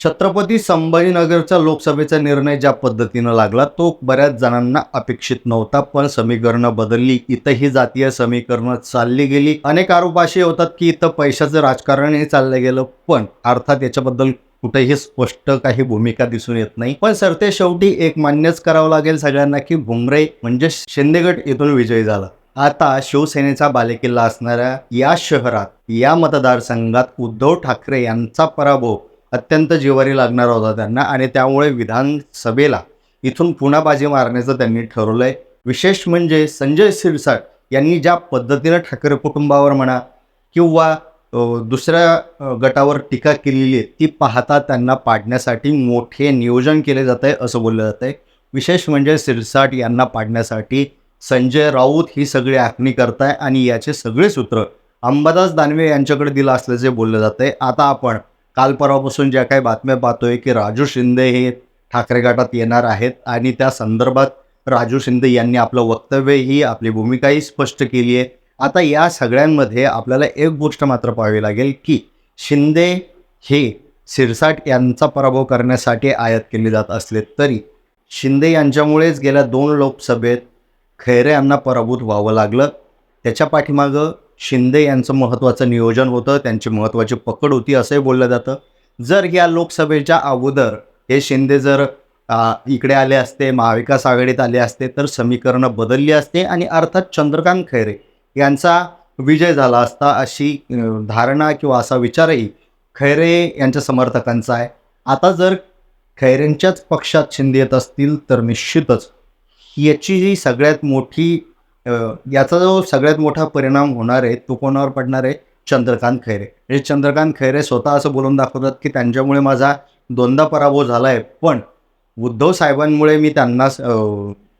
छत्रपती संभाजीनगरच्या लोकसभेचा निर्णय ज्या पद्धतीनं लागला तो बऱ्याच जणांना अपेक्षित नव्हता पण समीकरणं बदलली. इथंही जातीय समीकरणं चालली गेली. अनेक आरोप असे होतात की इथं पैशाचं राजकारणही चाललं गेलं पण अर्थात याच्याबद्दल कुठेही स्पष्ट काही भूमिका दिसून येत नाही. पण सरते शेवटी एक मान्यच करावं लागेल सगळ्यांना की भुमरे म्हणजे शिंदेगड येथून विजयी झाला. आता शिवसेनेचा बालेकिल्ला असणाऱ्या या शहरात या मतदारसंघात उद्धव ठाकरे यांचा पराभव अत्यंत जिवारी लागणारा होता त्यांना आणि त्यामुळे विधानसभेला इथून पुन्हा बाजी मारण्याचं त्यांनी ठरवलं आहे विशेष म्हणजे संजय सिरसाट यांनी ज्या पद्धतीनं ठाकरे कुटुंबावर म्हणा किंवा दुसऱ्या गटावर टीका केलेली आहे ती पाहता त्यांना पाडण्यासाठी मोठे नियोजन केले जात आहे असं बोललं जात आहे विशेष म्हणजे सिरसाट यांना पाडण्यासाठी संजय राऊत ही सगळी आखणी करत आहे आणि याचे सगळे सूत्र अंबादास दानवे यांच्याकडे दिलं असल्याचे बोललं जात आहे आता आपण काल परवापासून ज्या काही बातम्या पाहतोय की राजू शिंदे हे ठाकरे गटात येणार आहेत आणि त्या संदर्भात राजू शिंदे यांनी आपलं वक्तव्यही आपली भूमिकाही स्पष्ट केली आहे. आता या सगळ्यांमध्ये आपल्याला एक गोष्ट मात्र पाहावी लागेल की शिंदे हे सिरसाट यांचा पराभव करण्यासाठी आयात केले जात असले तरी शिंदे यांच्यामुळेच गेल्या दोन लोकसभेत खैरे यांना पराभूत व्हावं लागलं. त्याच्या पाठीमागं शिंदे यांचं महत्त्वाचं नियोजन होतं त्यांची महत्त्वाची पकड होती असंही बोललं जातं. जर या लोकसभेच्या अगोदर हे शिंदे जर इकडे आले असते महाविकास आघाडीत आले असते तर समीकरणं बदलली असते आणि अर्थात चंद्रकांत खैरे यांचा विजय झाला असता अशी धारणा किंवा असा विचारही खैरे यांच्या समर्थकांचा आहे. आता जर खैरेंच्याच पक्षात शिंदे येत असतील तर निश्चितच याची जी सगळ्यात मोठी याचा जो सगळ्यात मोठा परिणाम होणार आहे तो कोणावर पडणार आहे? चंद्रकांत खैरे. म्हणजे चंद्रकांत खैरे स्वतः असं बोलून दाखवतात की त्यांच्यामुळे माझा दोनदा पराभव झाला आहे पण उद्धव साहेबांमुळे मी त्यांना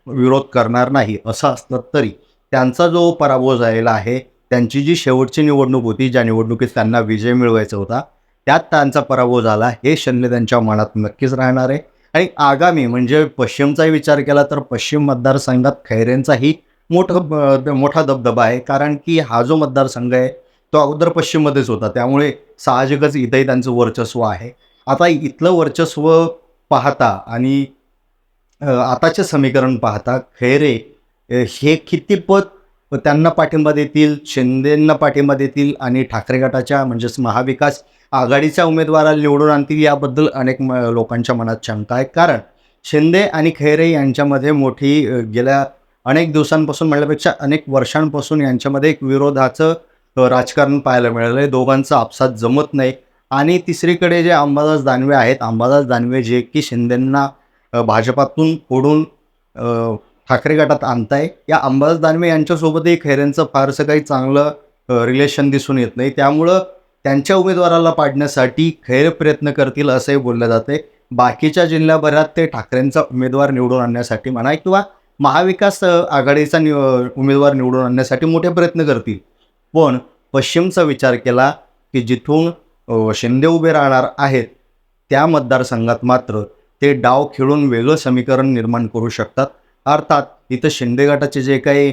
विरोध करणार नाही असं असलं तरी त्यांचा जो पराभव झालेला आहे त्यांची जी शेवटची निवडणूक होती ज्या निवडणुकीत त्यांना विजय मिळवायचा होता त्यात त्यांचा पराभव झाला हे शल्य त्यांच्या मनात नक्कीच राहणार आहे. आणि आगामी म्हणजे पश्चिमचाही विचार केला तर पश्चिम मतदारसंघात खैरेंचाही मोठं मोठा दबदबा आहे. कारण की हा जो मतदारसंघ आहे तो अगोदर पश्चिममध्येच होता. त्यामुळे साहजिकच इथंही त्यांचं वर्चस्व आहे. आता इथलं वर्चस्व पाहता आणि आताचे समीकरण पाहता खैरे हे कितीपत त्यांना पाठिंबा देतील शिंदेंना पाठिंबा देतील आणि ठाकरे गटाच्या म्हणजेच महाविकास आघाडीच्या उमेदवाराला निवडून आणतील याबद्दल अनेक म लोकांच्या मनात शंका आहे. कारण शिंदे आणि खैरे यांच्यामध्ये मोठी गेल्या अनेक दिवसांपासून म्हणल्यापेक्षा अनेक वर्षांपासून यांच्यामध्ये एक विरोधाचं राजकारण पाहायला मिळालं आहे दोघांचं आपसात जमत नाही. आणि तिसरीकडे जे अंबादास दानवे आहेत अंबादास दानवे जे की शिंदेंना भाजपातून ओढून ठाकरे गटात आणताय या अंबादास दानवे यांच्यासोबतही खैरेंचं फारसं काही चांगलं रिलेशन दिसून येत नाही. त्यामुळं त्यांच्या उमेदवाराला पाडण्यासाठी खैर प्रयत्न करतील असंही बोललं जाते बाकीच्या जिल्ह्याभरात ते ठाकरेंचा उमेदवार निवडून आणण्यासाठी म्हणा किंवा महाविकास आघाडीचा नि उमेदवार निवडून आणण्यासाठी मोठे प्रयत्न करतील. पण पश्चिमचा विचार केला की जिथून शिंदे उभे राहणार आहेत त्या मतदारसंघात मात्र ते डाव खेळून वेगळं समीकरण निर्माण करू शकतात. अर्थात इथं शिंदे गटाचे जे काही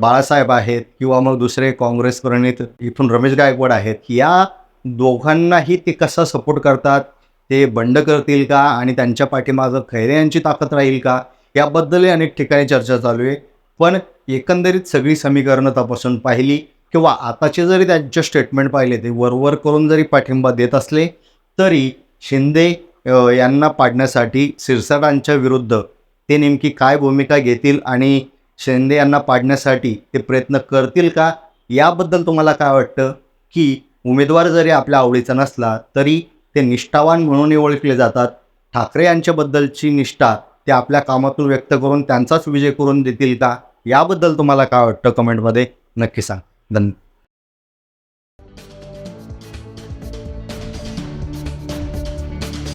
बाळासाहेब आहेत किंवा मग दुसरे काँग्रेस प्रणित इथून रमेश गायकवाड आहेत या दोघांनाही ते कसा सपोर्ट करतात? ते बंड करतील का? आणि त्यांच्या पाठीमागं खैरे यांची ताकद राहील का? याबद्दलही अनेक ठिकाणी चर्चा चालू आहे. पण एकंदरीत सगळी समीकरणं तपासून पाहिली किंवा आताचे जरी त्यांचे स्टेटमेंट पाहिले ते वरवर करून जरी पाठिंबा देत असले तरी शिंदे यांना पाडण्यासाठी सिरसाटांच्या विरुद्ध ते नेमकी काय भूमिका घेतील आणि शिंदे यांना पाडण्यासाठी ते प्रयत्न करतील का? याबद्दल तुम्हाला काय वाटतं? की उमेदवार जरी आपल्या आवडीचा नसला तरी ते निष्ठावान म्हणूनही ओळखले जातात. ठाकरे यांच्याबद्दलची निष्ठा ते आपल्या कामातून व्यक्त करून त्यांचाच विजय करून देतील का? याबद्दल तुम्हाला काय वाटतं कमेंटमध्ये नक्की सांग. धन्यवाद